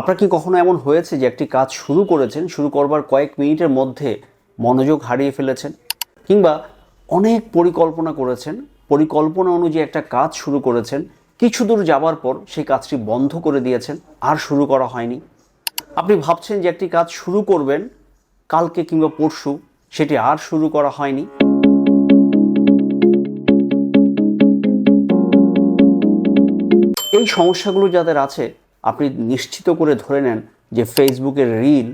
আপনার কি কখনো এমন হয়েছে যে একটি কাজ শুরু করেছেন, শুরু করবার কয়েক মিনিটের মধ্যে মনোযোগ হারিয়ে ফেলেছেন? কিংবা অনেক পরিকল্পনা করেছেন, পরিকল্পনা অনুযায়ী একটা কাজ শুরু করেছেন, কিছু দূর যাবার পর সেই কাজটি বন্ধ করে দিয়েছেন, আর শুরু করা হয়নি? আপনি ভাবছেন যে একটি কাজ শুরু করবেন, কালকে কিংবা পরশু, সেটি আর শুরু করা হয়নি? এই সমস্যাগুলো যাদের আছে আপনি নিশ্চিত করে ধরে নেন যে ফেসবুকের রিল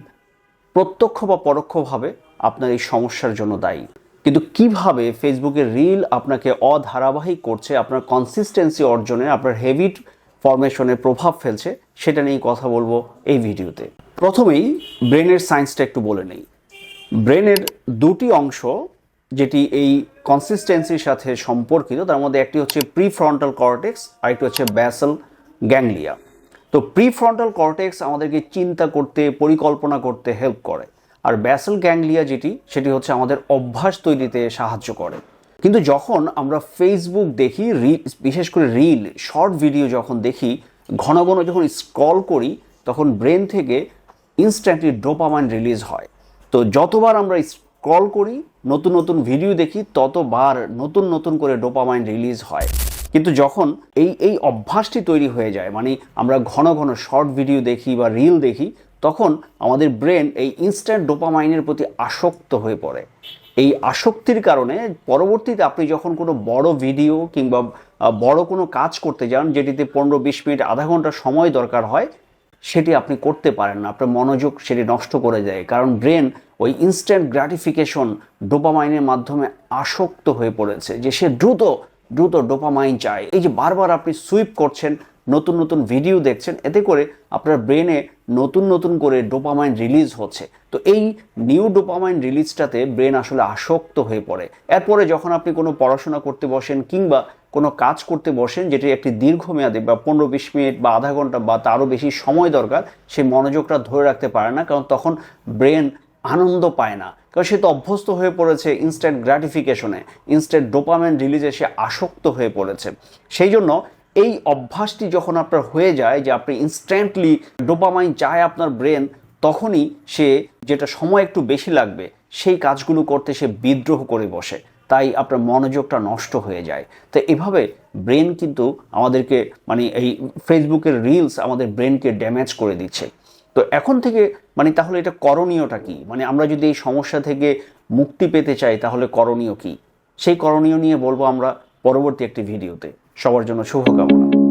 প্রত্যক্ষ বা পরোক্ষভাবে আপনার এই সমস্যার জন্য দায়ী। কিন্তু কীভাবে ফেসবুকের রিল আপনাকে অধারাবাহিক করছে, আপনার কনসিস্টেন্সি অর্জনে, আপনার হেবিট ফরমেশনে প্রভাব ফেলছে, সেটা নিয়ে কথা বলব এই ভিডিওতে। প্রথমেই ব্রেনের সায়েন্সটা একটু বলে নেই। ব্রেনের দুটি অংশ যেটি এই কনসিস্টেন্সির সাথে সম্পর্কিত, তার মধ্যে একটি হচ্ছে প্রি ফ্রন্টাল কর্টেক্স আর একটি হচ্ছে ব্যাসেল গ্যাংলিয়া তো প্রি ফ্রন্টাল কর্টেক্স আমাদেরকে চিন্তা করতে, পরিকল্পনা করতে হেল্প করে। আর ব্যাসেল গ্যাংলিয়া যেটি, সেটি হচ্ছে আমাদের অভ্যাস তৈরিতে সাহায্য করে। কিন্তু যখন আমরা ফেসবুক দেখি বিশেষ করে রিল শর্ট ভিডিও যখন দেখি, ঘন ঘন যখন স্ক্রল করি, তখন ব্রেন থেকে ইনস্ট্যান্টলি ডোপামাইন রিলিজ হয়। তো যতবার আমরা স্ক্রল করি, নতুন নতুন ভিডিও দেখি, ততবার নতুন নতুন করে ডোপামাইন রিলিজ হয়। কিন্তু যখন এই এই অভ্যাসটি তৈরি হয়ে যায় মানে আমরা ঘন ঘন শর্ট ভিডিও দেখি বা রিল দেখি, তখন আমাদের ব্রেন এই ইনস্ট্যান্ট ডোপামাইনের প্রতি আসক্ত হয়ে পড়ে। এই আসক্তির কারণে পরবর্তীতে আপনি যখন কোনো বড় ভিডিও কিংবা বড় কোনো কাজ করতে যান, যেটিতে পনেরো বিশ মিনিট, আধা ঘণ্টা সময় দরকার হয়, সেটি আপনি করতে পারেন না। আপনার মনোযোগ সেটি নষ্ট করে দেয়। কারণ ব্রেন ওই ইনস্ট্যান্ট গ্র্যাটিফিকেশন ডোপামাইনের মাধ্যমে আসক্ত হয়ে পড়েছে, যে সে দ্রুত দ্রুত ডোপামাইন চায় এই যে বারবার আপনি সুইপ করছেন, নতুন নতুন ভিডিও দেখছেন, এতে করে আপনার ব্রেনে নতুন নতুন করে ডোপামাইন রিলিজ হচ্ছে। তো এই নিউ ডোপামাইন রিলিজটাতে ব্রেন আসলে আসক্ত হয়ে পড়ে। এরপরে যখন আপনি কোনো পড়াশোনা করতে বসেন কিংবা কোনো কাজ করতে বসেন যেটি একটি দীর্ঘমেয়াদী বা পনেরো বিশ মিনিট বা আধা ঘণ্টা বা তারও বেশি সময় দরকার, সেই মনোযোগটা ধরে রাখতে পারে না, কারণ তখন ব্রেন আনন্দ পায় না। কারণ সে তো অভ্যস্ত হয়ে পড়েছে ইনস্ট্যান্ট গ্র্যাটিফিকেশনে ইনস্ট্যান্ট ডোপামেন রিলিজে সে আসক্ত হয়ে পড়েছে। সেই জন্য এই অভ্যাসটি যখন আপনার হয়ে যায়, যে আপনি ইনস্ট্যান্টলি ডোপামাইন চায় আপনার ব্রেন তখনই সে যেটা সময় একটু বেশি লাগবে, সেই কাজগুলো করতে সে বিদ্রোহ করে বসে। তাই আপনার মনোযোগটা নষ্ট হয়ে যায়। তো এভাবে ব্রেন কিন্তু আমাদেরকে মানে এই ফেসবুকের রিলস আমাদের ব্রেনকে ড্যামেজ করে দিচ্ছে। তো এখন থেকে মানে তাহলে এটা করণীয়টা কি? মানে আমরা যদি এই সমস্যা থেকে মুক্তি পেতে চাই, তাহলে করণীয় কি? সেই করণীয় নিয়ে বলব আমরা পরবর্তী একটি ভিডিওতে। সবার জন্য শুভকামনা।